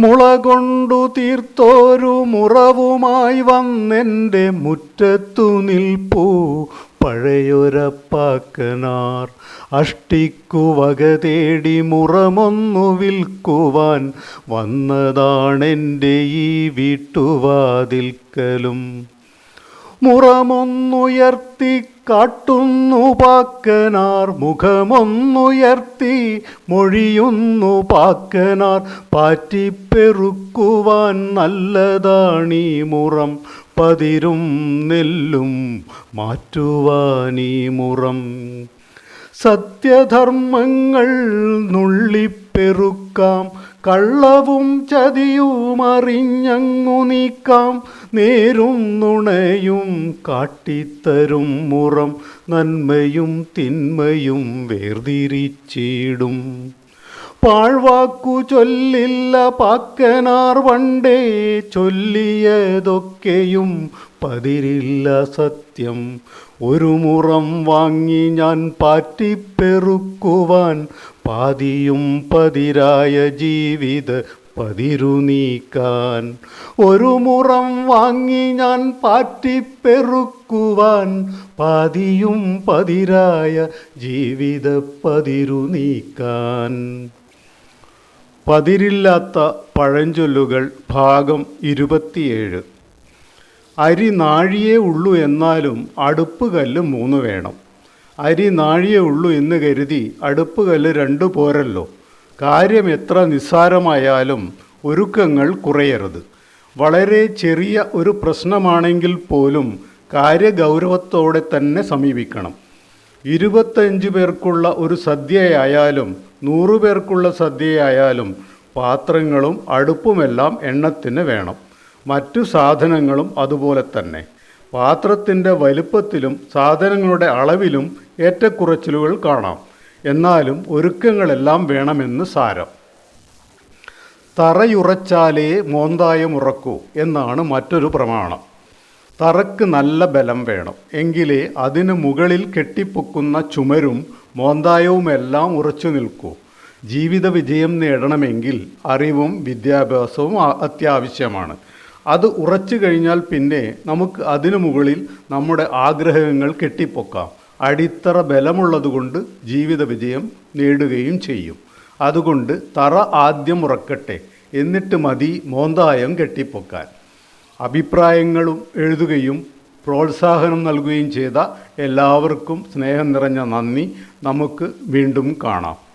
മുള കൊണ്ടു തീർത്തോരു മുറവുമായി വന്നെന്റെ മുറ്റത്തു നിൽപ്പൂ. പഴയൊരപ്പാക്കനാർ അഷ്ടിക്കു വക തേടി മുറമൊന്നു വിൽക്കുവാൻ വന്നതാണെന്റെ ഈ വീട്ടുവാതിൽക്കലും. മുറമൊന്നുയർത്തി കാട്ടുന്നു പാക്കനാർ മുഖമൊന്നുയർത്തി മൊഴിയുന്നു പാക്കനാർ. പാറ്റിപ്പെറുക്കുവാൻ നല്ലതാണീ മുറം പതിരും നെല്ലും മാറ്റുവാനീ മുറം. സത്യധർമ്മങ്ങൾ നുള്ളിപ്പെറുക്കാം കള്ളവും ചതിയും അറിഞ്ഞങ്ങു നീക്കാം. നേരും നുണയും കാട്ടിത്തരും മുറം. നന്മയും തിന്മയും വേർതിരിച്ചിടും. പാഴ്വാക്കു ചൊല്ലില്ല പാക്കനാർ വണ്ടേ. ചൊല്ലിയതൊക്കെയും പതിരില്ല സത്യം. ഒരു മുറം വാങ്ങി ഞാൻ പാറ്റിപ്പെറുക്കുവാൻ പാതിയും പതിരായ ജീവിത പതിരു നീക്കാൻ. ഒരു മുറം വാങ്ങി ഞാൻ പാറ്റിപ്പെറുക്കുവാൻ പാതിയും പതിരായ ജീവിത പതിരു നീക്കാൻ. പതിരില്ലാത്ത പഴഞ്ചൊല്ലുകൾ ഭാഗം ഇരുപത്തിയേഴ്. അരി നാഴിയേ ഉള്ളൂ എന്നാലും അടുപ്പ് കല്ല് മൂന്ന് വേണം. അരി നാഴിയേ ഉള്ളൂ എന്ന് കരുതി അടുപ്പ് കല്ല് രണ്ടു പോരല്ലോ. കാര്യം എത്ര നിസ്സാരമായാലും ഒരുക്കങ്ങൾ കുറയരുത്. വളരെ ചെറിയ ഒരു പ്രശ്നമാണെങ്കിൽ പോലും കാര്യഗൗരവത്തോടെ തന്നെ സമീപിക്കണം. ഇരുപത്തഞ്ച് പേർക്കുള്ള ഒരു സദ്യയായാലും നൂറു പേർക്കുള്ള സദ്യയായാലും പാത്രങ്ങളും അടുപ്പുമെല്ലാം എണ്ണത്തിന് വേണം. മറ്റു സാധനങ്ങളും അതുപോലെ തന്നെ. പാത്രത്തിന്റെ വലുപ്പത്തിലും സാധനങ്ങളുടെ അളവിലും ഏറ്റക്കുറച്ചിലുകൾ കാണാം. എന്നാലും ഒരുക്കങ്ങളെല്ലാം വേണമെന്ന് സാരം. തറയുറച്ചാലേ മോന്തായം ഉറക്കൂ എന്നാണ് മറ്റൊരു പ്രമാണം. തറക്ക് നല്ല ബലം വേണം. എങ്കിലേ അതിന് മുകളിൽ കെട്ടിപ്പൊക്കുന്ന ചുമരും മോന്തായവുമെല്ലാം ഉറച്ചു നിൽക്കൂ. ജീവിത വിജയം നേടണമെങ്കിൽ അറിവും വിദ്യാഭ്യാസവും അത്യാവശ്യമാണ്. അത് ഉറച്ചു കഴിഞ്ഞാൽ പിന്നെ നമുക്ക് അതിനു മുകളിൽ നമ്മുടെ ആഗ്രഹങ്ങൾ കെട്ടിപ്പൊക്കാം. അടിത്തറ ബലമുള്ളതുകൊണ്ട് ജീവിത വിജയം നേടുകയും ചെയ്യും. അതുകൊണ്ട് തറ ആദ്യം ഉറക്കട്ടെ എന്നിട്ട് മതി മോന്തായം കെട്ടിപ്പൊക്കാൻ. അഭിപ്രായങ്ങളും എഴുതുകയും പ്രോത്സാഹനം നൽകുകയും ചെയ്ത എല്ലാവർക്കും സ്നേഹം നിറഞ്ഞ നന്ദി. നമുക്ക് വീണ്ടും കാണാം.